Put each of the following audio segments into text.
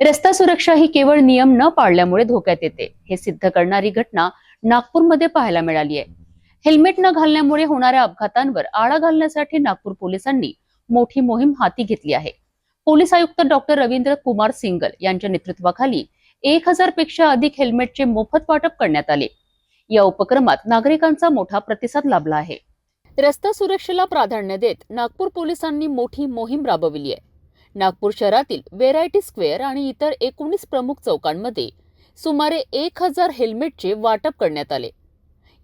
रस्ता सुरक्षा ही केवळ नियम न पाळल्यामुळे धोक्यात येते. हे सिद्ध करणारी घटना नागपूरमध्ये पाहायला मिळाली आहे. हेल्मेट न घालण्यामुळे होणाऱ्या अपघातांवर आळा घालण्यासाठी नागपूर पोलिसांनी मोठी मोहीम हाती घेतली आहे. पोलीस आयुक्त डॉक्टर रवींद्र कुमार सिंगल यांच्या नेतृत्वाखाली एक हजारपेक्षा अधिक हेल्मेटचे मोफत वाटप करण्यात आले. या उपक्रमात नागरिकांचा मोठा प्रतिसाद लाभला आहे. रस्ता सुरक्षेला प्राधान्य देत नागपूर पोलिसांनी मोठी मोहीम राबविली आहे. नागपूर शहरातील व्हेरायटी स्क्वेअर आणि इतर एकोणीस प्रमुख चौकांमध्ये सुमारे एक हजार हेल्मेटचे वाटप करण्यात आले.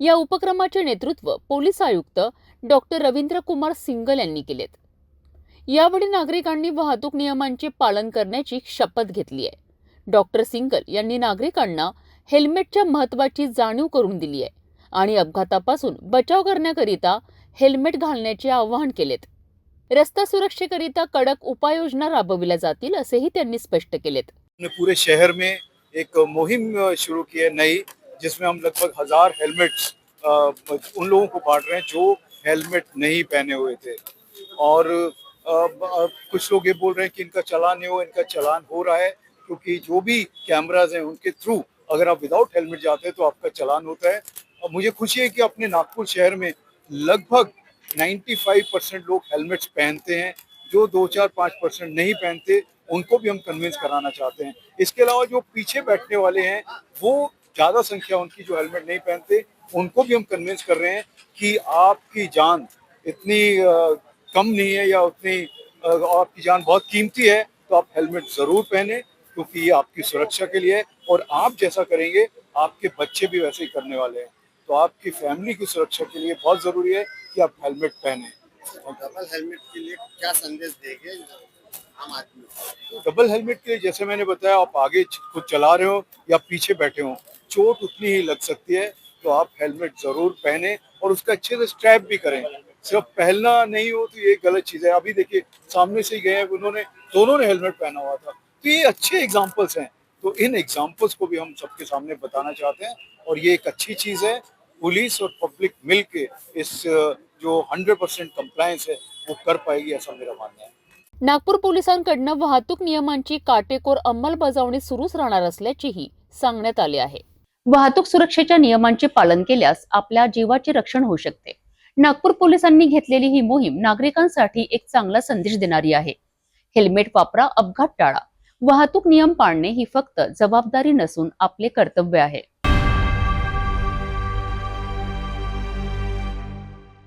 या उपक्रमाचे नेतृत्व पोलीस आयुक्त डॉक्टर रवींद्र कुमार सिंगल यांनी केलेत. यावेळी नागरिकांनी वाहतूक नियमांचे पालन करण्याची शपथ घेतली आहे. डॉक्टर सिंगल यांनी नागरिकांना हेल्मेटच्या महत्वाची जाणीव करून दिली आहे आणि अपघातापासून बचाव करण्याकरिता हेल्मेट घालण्याचे आवाहन केलेत. रस्ता सुरक्षेकरिता कडक उपाययोजना राबविल्या जातील असेही त्यांनी स्पष्ट केलेत. पूरे शहर में एक मुहिम शुरू की है नई जिसमें हम लगभग हजार हेलमेट्स उन लोगों को बांट रहे हैं जो हेलमेट नहीं पहने हुए थे। और कुछ लोग ये बोल रहे हैं कि इनका चलान नहीं हो इनका चलान हो रहा है क्योंकि जो भी कैमराज हैं उनके थ्रू अगर आप विदाउट हेलमेट जाते हैं तो आपका चलान होता है। और मुझे खुशी है कि अपने नागपुर शहर में लगभग 95 परसेंट लोग हेलमेट्स पहनते हैं, जो दो चार पाँच परसेंट नहीं पहनते, उनको भी हम कन्विंस कराना चाहते हैं। इसके अलावा जो पीछे बैठने वाले हैं, वो ज़्यादा संख्या उनकी जो हेलमेट नहीं पहनते, उनको भी हम कन्विंस कर रहे हैं कि आपकी जान इतनी कम नहीं है या उतनी आपकी जान बहुत कीमती है तो आप हेलमेट ज़रूर पहने, क्योंकि ये आपकी सुरक्षा के लिए है और आप जैसा करेंगे, आपके बच्चे भी वैसे ही करने वाले हैं। तो आपकी फैमिली की सुरक्षा के लिए बहुत ज़रूरी है। कि आप हेलमेट पहने। डबल हेलमेट के लिए क्या संदेश देंगे आम आदमी? डबल हेलमेट के लिए जैसे मैंने बताया आप आगे खुद चला रहे हो या पीछे बैठे हो चोट उतनी ही लग सकती है तो आप हेलमेट ज़रूर पहने और उसका अच्छे से स्ट्रैप भी करें। सिर्फ़ पहनना नहीं हो तो ये गलत चीज़ है। अभी देखिए सामने से ही गए उन्होंने दोनों ने हेलमेट पहना हुआ था। तो ये अच्छे एग्जाम्पल्स हैं। तो इन एग्जाम्पल्स को भी हम सबके सामने बताना चाहते हैं और ये एक अच्छी चीज़ है। पुलिस और पब्लिक मिल के इस जो हंड्रेड परसेंट कंप्लायंस है वो कर पाएगी ऐसा मेरा मानना है। नागपूर पोलिसांकडनं वाहतूक नियमांची काटेकोर अंमलबजावणी सुरूच राहणार असल्याचेही सांगण्यात आले आहे. वाहतूक सुरक्षेच्या नियमांचे पालन केल्यास आपल्या जीवाचे रक्षण होऊ शकते. नागपूर पोलिसांनी घेतलेली ही मोहीम नागरिकांसाठी एक चांगला संदेश देणारी आहे. हेल्मेट वापरा अपघात टाळा. वाहतूक नियम पाळणे ही फक्त जबाबदारी नसून आपले कर्तव्य आहे.